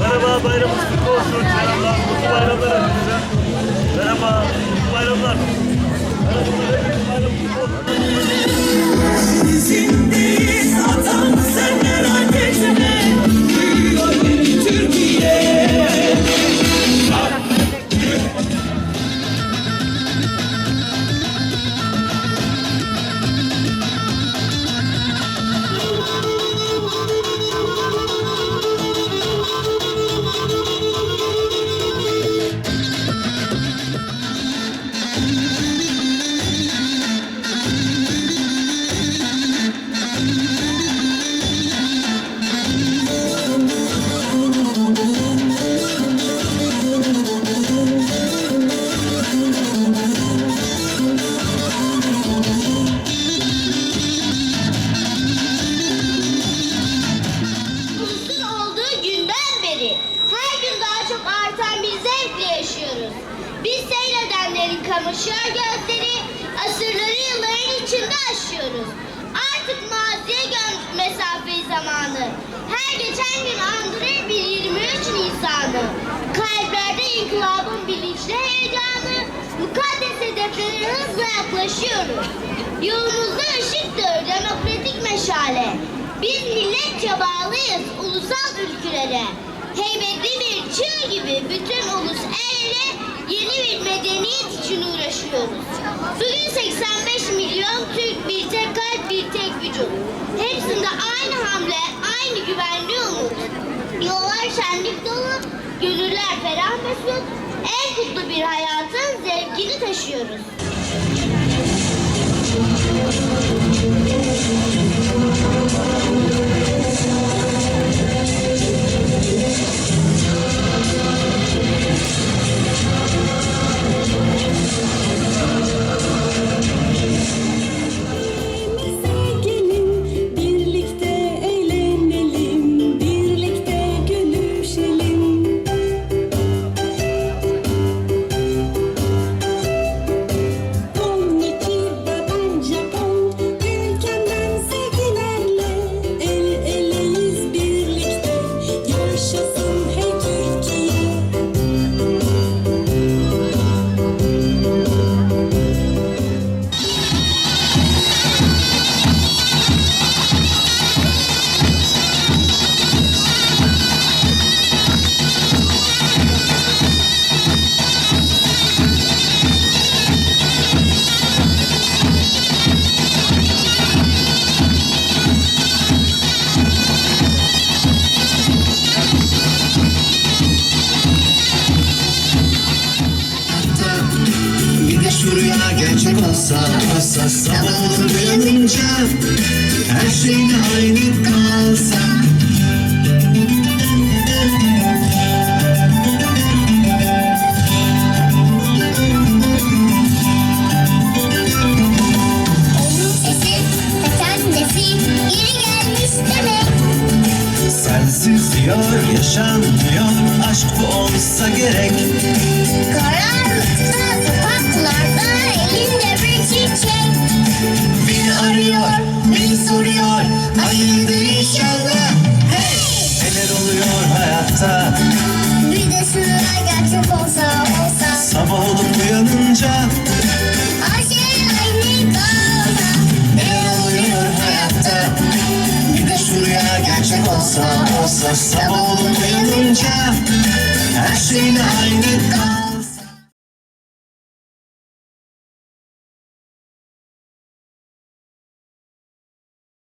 Merhaba, bayramınız kutlu olsun. Selamlar, mutlu bayramlar hepinize. Merhaba, mutlu bayramlar. Merhaba, bayramınız kutlu Biz seyredenlerin kamaşıyor gözleri, asırları yılların içinde aşıyoruz. Artık maziye gönderdik mesafeyi zamanı. Her geçen gün andırır bir 23 Nisan'ı. Kalplerde inkılabın bilinçli heyecanı, mukaddes hedeflere hızla yaklaşıyoruz. Yolumuzda ışıktır demokratik meşale. Biz milletçe bağlıyız ulusal ülkülere. Heybetli bir çığ gibi bütün ulus el ele yeni bir medeniyet için uğraşıyoruz. Bugün 85 milyon Türk bir tek kalp bir tek vücut. Hepsinde aynı hamle, aynı güvenli umut. Yollar şenlik dolu, gönüller ferah mesut. En kutlu bir hayatın zevkini taşıyoruz. Gerçek olsa, olsa sabah uyanınca Her şeyin aynı kalsa Onun sesi, geri gelmiş demek. Sensiz diyor yaşanmıyor Aşk bu olsa gerek Karanlıkta sokaklarda hayatta Bir de şuraya gerçek olsa olsa. Sabah olup uyanınca Her şey aynı kalsa. Ne oluyor hayatta Bir de şu rüya gerçek olsa olsa Sabah olup uyanınca Her şeyin aynı kalsa